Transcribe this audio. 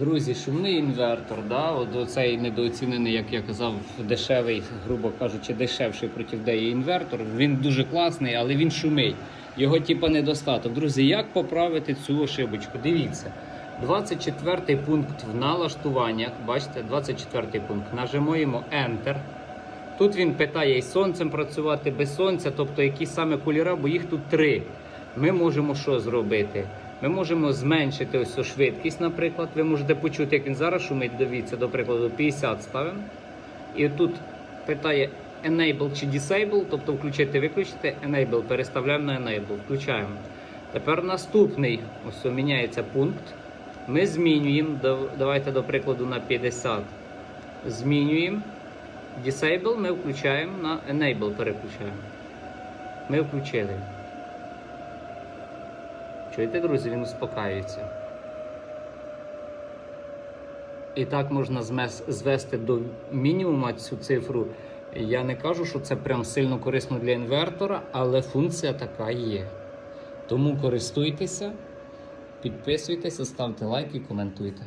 Друзі, шумний інвертор, да? От оцей недооцінений, як я казав, дешевий, грубо кажучи, дешевший проти деї інвертор. Він дуже класний, але він шумить. Його типа недостаток. Друзі, як поправити цю ошибочку? Дивіться. 24 пункт в налаштуваннях. Бачите, 24 пункт. Нажимаємо Enter. Тут він питає із сонцем працювати без сонця, тобто які саме кольори, бо їх тут три. Ми можемо що зробити? Ми можемо зменшити ось цю швидкість, наприклад. Ви можете почути, як він зараз шумить. Дивіться, до прикладу, 50 ставимо. І тут питає Enable чи Disable, тобто включити, виключити, Enable, переставляємо на Enable, включаємо. Тепер наступний, ось міняється пункт. Ми змінюємо, давайте до прикладу на 50. Змінюємо. Disable ми включаємо на Enable переключаємо. Ми включили. Чуєте, друзі, він успокаюється. І так можна звести до мінімума цю цифру. Я не кажу, що це прям сильно корисно для інвертора, але функція така є. Тому користуйтеся, підписуйтеся, ставте лайк і коментуйте.